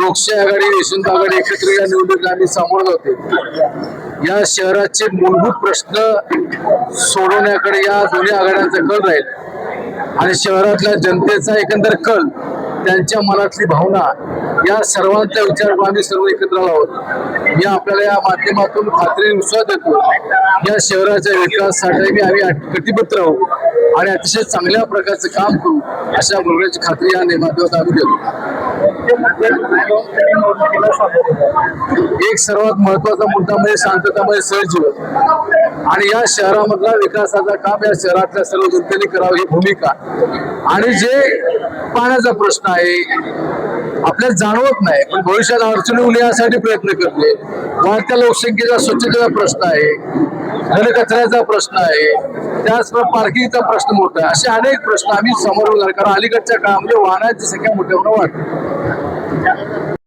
लोकशाही आघाडी यशवंत आघाडी एकत्र या निवडणुकीला आम्ही सामोरं जाते. या शहराचे मूलभूत प्रश्न सोडवण्याकडे या दोन्ही आघाड्यांचा कल राहील. आणि शहरातल्या जनतेचा एकंदर कल त्यांच्या मनातली भावना या सर्वांचा विचार आम्ही सर्व एकत्र आहोत. मी आपल्याला या माध्यमातून खात्री विश्वास देतो या शहराच्या विकासासाठी आम्ही कटिबद्ध राहू आणि अतिशय चांगल्या प्रकारचं काम करू. अशा बोलण्याची खात्री हा माध्यमातून आम्ही देतो. एक सर्वात महत्त्वाचा मुद्दा म्हणजे शांततामध्ये सहजीवन. आणि या शहरामधला विकासाचा काम या शहरातल्या सर्व जनतेने करावं ही भूमिका. आणि जे पाण्याचा प्रश्न आहे आपल्याला जाणवत नाही पण भविष्यात अडचणी येऊ यासाठी प्रयत्न करते. वाढत्या लोकसंख्येचा स्वच्छतेचा प्रश्न आहे घनकचऱ्याचा प्रश्न आहे त्याचप्रमाणे पार्किंगचा प्रश्न मोठा आहे. असे अनेक प्रश्न आम्ही समोर कारण अलीकडच्या काळामध्ये वाहनांची संख्या मोठ्या प्रमाणात वाढते